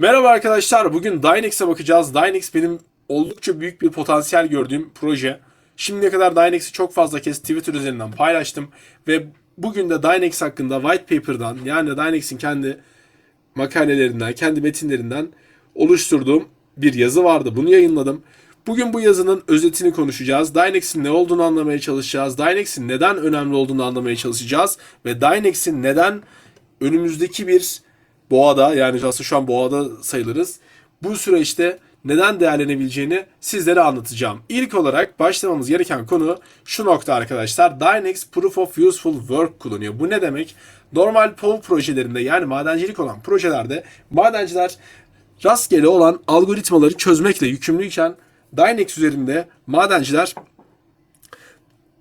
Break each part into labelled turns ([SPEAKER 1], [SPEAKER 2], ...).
[SPEAKER 1] Merhaba arkadaşlar. Bugün Dynex'e bakacağız. Dynex benim oldukça büyük bir potansiyel gördüğüm proje. Şimdiye kadar Dynex'i çok fazla kez Twitter üzerinden paylaştım ve bugün de Dynex hakkında white paper'dan yani Dynex'in kendi makalelerinden, kendi metinlerinden oluşturduğum bir yazı vardı. Bunu yayınladım. Bugün bu yazının özetini konuşacağız. Dynex'in ne olduğunu anlamaya çalışacağız. Dynex'in neden önemli olduğunu anlamaya çalışacağız. Ve Dynex'in neden önümüzdeki bir boğada yani aslında şu an boğada sayılırız. Bu süreçte neden değerlenebileceğini sizlere anlatacağım. İlk olarak başlamamız gereken konu şu nokta arkadaşlar. Dynex Proof of Useful Work kullanıyor. Bu ne demek? Normal POV projelerinde yani madencilik olan projelerde madenciler rastgele olan algoritmaları çözmekle yükümlüyken Dynex üzerinde madenciler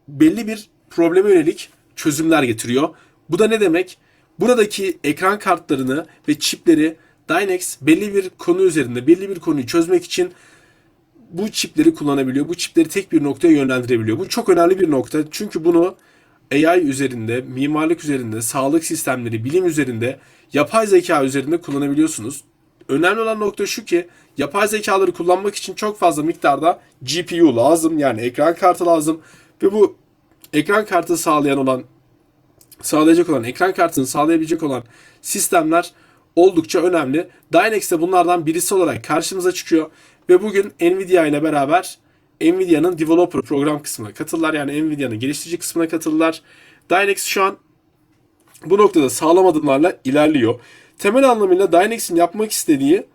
[SPEAKER 1] belli bir probleme yönelik çözümler getiriyor. Bu da ne demek? Buradaki ekran kartlarını ve çipleri Dynex belli bir konu üzerinde belli bir konuyu çözmek için bu çipleri kullanabiliyor. Bu çipleri tek bir noktaya yönlendirebiliyor. Bu çok önemli bir nokta. Çünkü bunu AI üzerinde, mimarlık üzerinde, sağlık sistemleri, bilim üzerinde, yapay zeka üzerinde kullanabiliyorsunuz. Önemli olan nokta şu ki yapay zekaları kullanmak için çok fazla miktarda GPU lazım. Yani ekran kartı lazım. Ve bu ekran kartı sağlayan olan sağlayacak olan, ekran kartını sağlayabilecek olan sistemler oldukça önemli. Dynex de bunlardan birisi olarak karşımıza çıkıyor ve bugün Nvidia ile beraber Nvidia'nın developer program kısmına katıldılar. Yani Nvidia'nın geliştirici kısmına katıldılar. Dynex şu an bu noktada sağlam adımlarla ilerliyor. Temel anlamıyla Dynex'in yapmak istediği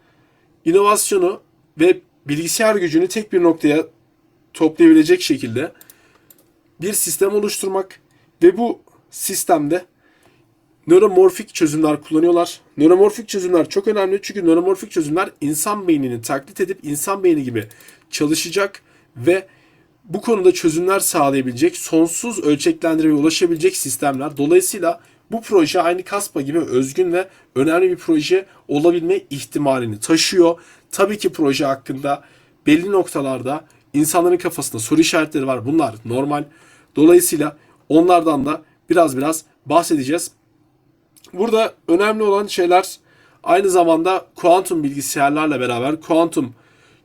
[SPEAKER 1] inovasyonu ve bilgisayar gücünü tek bir noktaya toplayabilecek şekilde bir sistem oluşturmak ve bu sistemde nöromorfik çözümler kullanıyorlar. Nöromorfik çözümler çok önemli çünkü nöromorfik çözümler insan beynini taklit edip insan beyni gibi çalışacak ve bu konuda çözümler sağlayabilecek, sonsuz ölçeklendirmeye ulaşabilecek sistemler. Dolayısıyla bu proje aynı Kaspa gibi özgün ve önemli bir proje olabilme ihtimalini taşıyor. Tabii ki proje hakkında belli noktalarda insanların kafasında soru işaretleri var. Bunlar normal. Dolayısıyla onlardan da biraz biraz bahsedeceğiz. Burada önemli olan şeyler aynı zamanda kuantum bilgisayarlarla beraber kuantum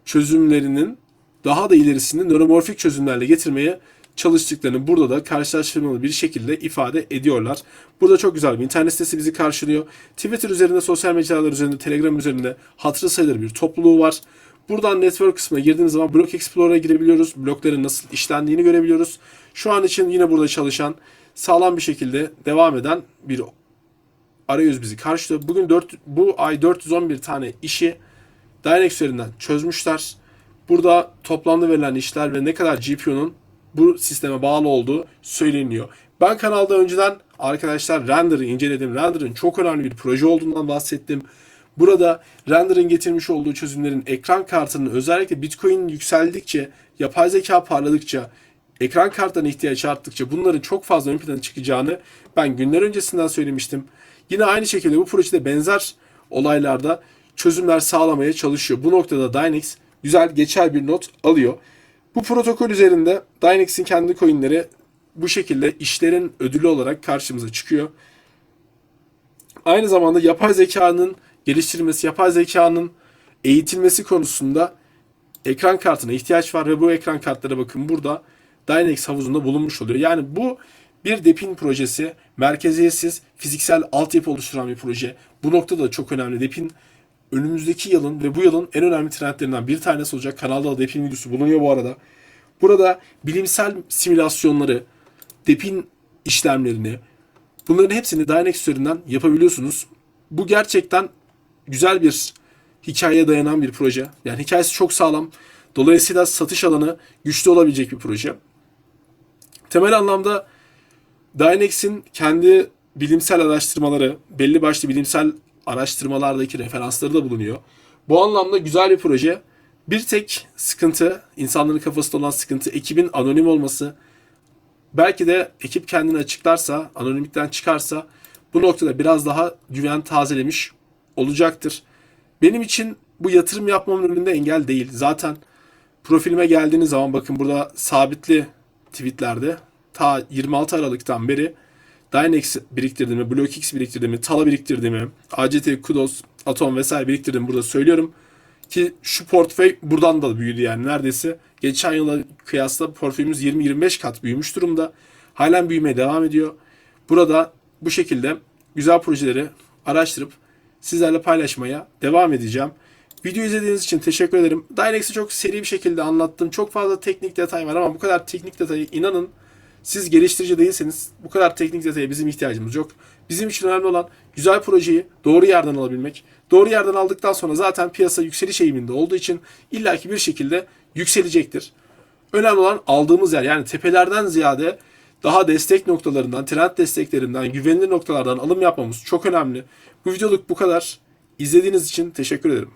[SPEAKER 1] çözümlerinin daha da ilerisini nöromorfik çözümlerle getirmeye çalıştıklarını burada da karşılaştırmalı bir şekilde ifade ediyorlar. Burada çok güzel bir internet sitesi bizi karşılıyor. Twitter üzerinde, sosyal mecralar üzerinde, Telegram üzerinde hatırı sayılır bir topluluğu var. Buradan network kısmına girdiğimiz zaman Block Explorer'a girebiliyoruz. Blokların nasıl işlendiğini görebiliyoruz. Şu an için yine burada çalışan, sağlam bir şekilde devam eden bir arayüz bizi karşılıyor. Bugün 4, bu ay 411 tane işi Dynex üzerinden çözmüşler. Burada toplamda verilen işler ve ne kadar GPU'nun bu sisteme bağlı olduğu söyleniyor. Ben kanalda önceden arkadaşlar Render'ı inceledim. Render'ın çok önemli bir proje olduğundan bahsettim. Burada Render'ın getirmiş olduğu çözümlerin ekran kartının özellikle Bitcoin yükseldikçe, yapay zeka parladıkça, ekran kartlarına ihtiyaç arttıkça bunların çok fazla ön plana çıkacağını ben günler öncesinden söylemiştim. Yine aynı şekilde bu projede benzer olaylarda çözümler sağlamaya çalışıyor. Bu noktada Dynex güzel geçer bir not alıyor. Bu protokol üzerinde Dynex'in kendi coinleri bu şekilde işlerin ödülü olarak karşımıza çıkıyor. Aynı zamanda yapay zekanın geliştirilmesi, yapay zekanın eğitilmesi konusunda ekran kartına ihtiyaç var ve bu ekran kartlara bakın burada Dynex havuzunda bulunmuş oluyor. Yani bu bir DEPIN projesi, merkeziyetsiz fiziksel altyapı oluşturan bir proje. Bu noktada da çok önemli. DEPIN önümüzdeki yılın ve bu yılın en önemli trendlerinden bir tanesi olacak. Kanalda da DEPIN videosu bulunuyor bu arada. Burada bilimsel simülasyonları, DEPIN işlemlerini, bunların hepsini Dynex üzerinden yapabiliyorsunuz. Bu gerçekten güzel bir hikayeye dayanan bir proje. Yani hikayesi çok sağlam. Dolayısıyla satış alanı güçlü olabilecek bir proje. Temel anlamda Dynex'in kendi bilimsel araştırmaları, belli başlı bilimsel araştırmalardaki referansları da bulunuyor. Bu anlamda güzel bir proje. Bir tek sıkıntı, insanların kafasında olan sıkıntı ekibin anonim olması. Belki de ekip kendini açıklarsa, anonimlikten çıkarsa bu noktada biraz daha güven tazelemiş olacaktır. Benim için bu yatırım yapmamın önünde engel değil. Zaten profilime geldiğiniz zaman bakın burada sabitli tweetlerde ta 26 Aralık'tan beri Dynex biriktirdiğimi, BlockX biriktirdiğimi, Tala biriktirdiğimi, ACT, Kudos, Atom vesaire biriktirdiğimi burada söylüyorum. Ki şu portföy buradan da büyüdü yani neredeyse. Geçen yıla kıyasla portföyümüz 20-25 kat büyümüş durumda. Halen büyümeye devam ediyor. Burada bu şekilde güzel projeleri araştırıp sizlerle paylaşmaya devam edeceğim. Video izlediğiniz için teşekkür ederim. Dynex'i çok seri bir şekilde anlattım. Çok fazla teknik detay var ama bu kadar teknik detayı inanın siz geliştirici değilseniz bu kadar teknik detaya bizim ihtiyacımız yok. Bizim için önemli olan güzel projeyi doğru yerden alabilmek. Doğru yerden aldıktan sonra zaten piyasa yükseliş eğiminde olduğu için illaki bir şekilde yükselecektir. Önemli olan aldığımız yer yani tepelerden ziyade daha destek noktalarından, trend desteklerinden, güvenilir noktalardan alım yapmamız çok önemli. Bu videoluk bu kadar. İzlediğiniz için teşekkür ederim.